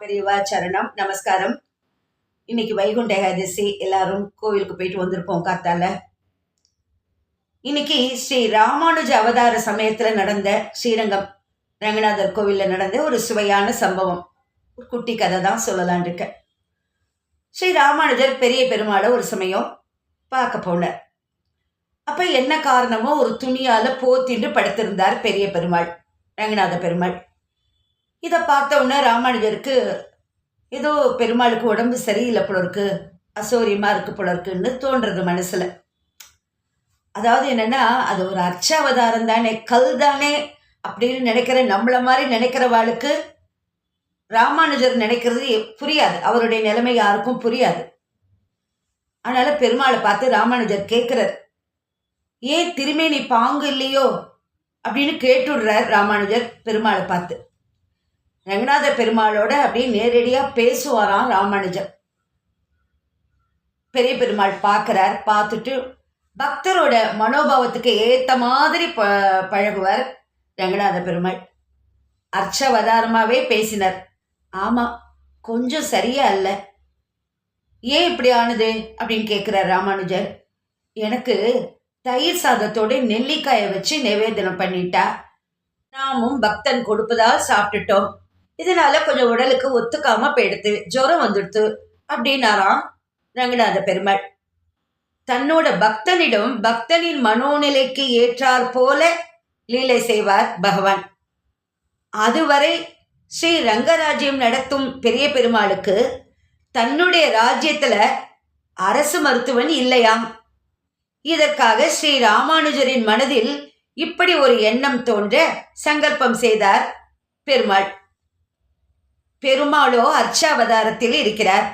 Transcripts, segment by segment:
பெரியவா சரணம் நமஸ்காரம். இன்னைக்கு வைகுண்ட ஏகாதசி எல்லாரும் கோவிலுக்கு போயிட்டு வந்திருப்போம் காத்தால. இன்னைக்கு ஸ்ரீ ராமானுஜ அவதார சமயத்துல நடந்த ஸ்ரீரங்கம் ரங்கநாதர் கோவில்ல நடந்த ஒரு சுவையான சம்பவம். ஒரு குட்டி கதை தான் சொல்லலான் இருக்கேன் ஸ்ரீ ராமானுஜர் பெரிய பெருமாளை ஒரு சமயம் பார்க்க போனார். அப்ப என்ன காரணமோ ஒரு துணியால போத்திட்டு படுத்திருந்தார் பெரிய பெருமாள் ரங்கநாத பெருமாள். இதை பார்த்த உடனே ராமானுஜருக்கு ஏதோ பெருமாளுக்கு உடம்பு சரியில்லை போல இருக்கு அசௌரியமாக இருக்கு போல இருக்குன்னு தோன்றது மனசில். அதாவது என்னென்னா அது ஒரு அர்ச்சாவதாரம் தானே கல் தானே அப்படின்னு நினைக்கிற நம்மள மாதிரி நினைக்கிறவாளுக்கு ராமானுஜர் நினைக்கிறது புரியாது. அவருடைய நிலைமை யாருக்கும் புரியாது. அதனால பெருமாளை பார்த்து ராமானுஜர் கேட்குறார் ஏன் திருமேனி பாங்கு இல்லையோ? அப்படின்னு கேட்டுடுறார் ராமானுஜர் பெருமாளை பார்த்து. ரங்கநாத பெருமாளோட அப்படியே நேரடியாக பேசுவாராம் ராமானுஜர். பெரிய பெருமாள் பார்க்குறார் பார்த்துட்டு பக்தரோட மனோபாவத்துக்கு ஏற்ற மாதிரி ப பழகுவார் ரங்கநாத பெருமாள் அர்ச்சவதாரமாகவே பேசினார். ஆமாம் கொஞ்சம் சரியா இல்லை ஏன் இப்படி ஆனது அப்படின்னு கேட்குறார் ராமானுஜர். எனக்கு தயிர் சாதத்தோட நெல்லிக்காயை வச்சு நிவேதனம் பண்ணிட்டா நாமும் பக்தன் கொடுப்பதால் சாப்பிட்டுட்டோம். இதனால கொஞ்சம் உடலுக்கு ஒத்துக்காம போயிடுத்து ஜுரம் வந்துடுத்து அப்படின்னாராம் ரங்கநாத பெருமாள். தன்னோட பக்தனிடம் பக்தனின் மனோநிலைக்கு ஏற்றார் போல லீலை செய்வார் பகவான். அதுவரை ஸ்ரீ ரங்கராஜ்யம் நடத்தும் பெரிய பெருமாளுக்கு தன்னுடைய ராஜ்யத்துல அரசு மருத்துவன் இல்லையாம். இதற்காக ஸ்ரீ ராமானுஜரின் மனதில் இப்படி ஒரு எண்ணம் தோன்ற சங்கல்பம் செய்தார் பெருமாள். பெருமாளோ அர்ச்சாவதாரத்தில் இருக்கிறார்.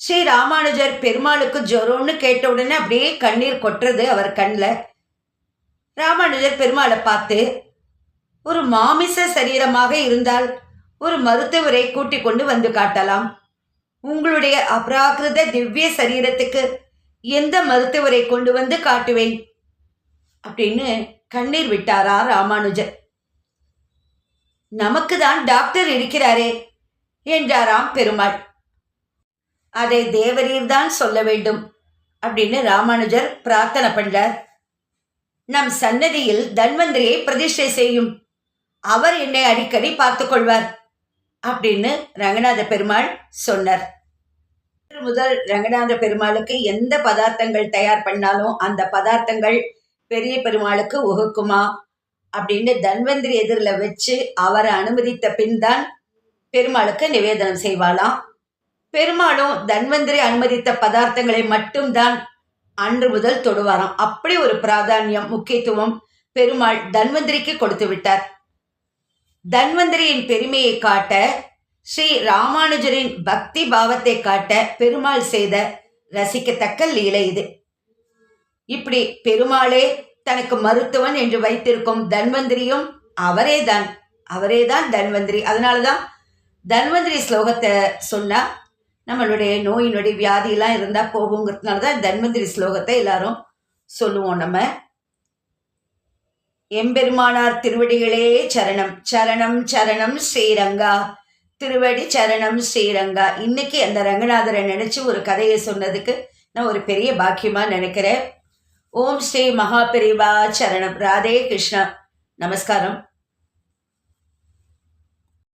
ஸ்ரீ ராமானுஜர் பெருமாளுக்கு ஜொரோன்னு கேட்ட உடனே அப்படியே கண்ணீர் கொட்டுறது அவர் கண்ணில் ராமானுஜர் பெருமாளை பார்த்து ஒரு மாமிச சரீரமாக இருந்தால் ஒரு மருத்துவரை கூட்டிக் கொண்டு வந்து காட்டலாம். உங்களுடைய அப்ராகிருத திவ்ய சரீரத்துக்கு எந்த மருத்துவரை கொண்டு வந்து காட்டுவேன்? அப்படின்னு கண்ணீர் விட்டாரா ராமானுஜர். நமக்கு தான் டாக்டர் இருக்கிறாரே என்றாராம் பெருமாள். அதை தேவரீர் தான் சொல்ல வேண்டும் அப்படின்னு ராமானுஜர் பிரார்த்தனை பண்றார். நம் சன்னதியில் தன்வந்திரியை பிரதிஷ்டை செய்யும். அவர் என்னை அடிக்கடி பார்த்து கொள்வார் அப்படின்னு ரங்கநாத பெருமாள் சொன்னார். முதல் ரங்கநாத பெருமாளுக்கு எந்த பதார்த்தங்கள் தயார் பண்ணாலும் அந்த பதார்த்தங்கள் பெரிய பெருமாளுக்கு உகுக்குமா அப்படின்னு தன்வந்திரி எதிரில் வச்சு அவரை அனுமதித்த பின் தான் பெருமாளுக்கு நிவேதனம் செய்வாளாம். பெருமாளும் தன்வந்திரி அனுமதித்த பதார்த்தங்களை மட்டும்தான் அன்று முதல் தொடுவாராம். அப்படி ஒரு பிராதானியம் முக்கியத்துவம் பெருமாள் தன்வந்திரிக்கு கொடுத்து விட்டார். தன்வந்திரியின் பெருமையை காட்ட ஸ்ரீ ராமானுஜரின் பக்தி பாவத்தை காட்ட பெருமாள் செய்த ரசிக்கத்தக்க லீலை இது. இப்படி பெருமாளே தனக்கு மருத்துவன் என்று வைத்திருக்கும் தன்வந்திரியும் அவரேதான். அவரேதான் தன்வந்திரி. அதனாலதான் தன்வந்திரி ஸ்லோகத்தை சொன்னால் நம்மளுடைய நோய் நொடி வியாதியெல்லாம் இருந்தால் போகுங்கிறதுனால தான் தன்வந்திரி ஸ்லோகத்தை எல்லாரும் சொல்லுவோம் நம்ம. எம்பெருமானார் திருவடிகளே சரணம் சரணம் சரணம் ஸ்ரீரங்கா திருவடி சரணம் ஸ்ரீரங்கா. இன்னைக்கு அந்த ரங்கநாதரை நினைச்சு ஒரு கதையை சொன்னதுக்கு நான் ஒரு பெரிய பாக்கியமா நினைக்கிறேன். ஓம் ஸ்ரீ மகாபெரிவா சரணம். ராதே கிருஷ்ணா. நமஸ்காரம்.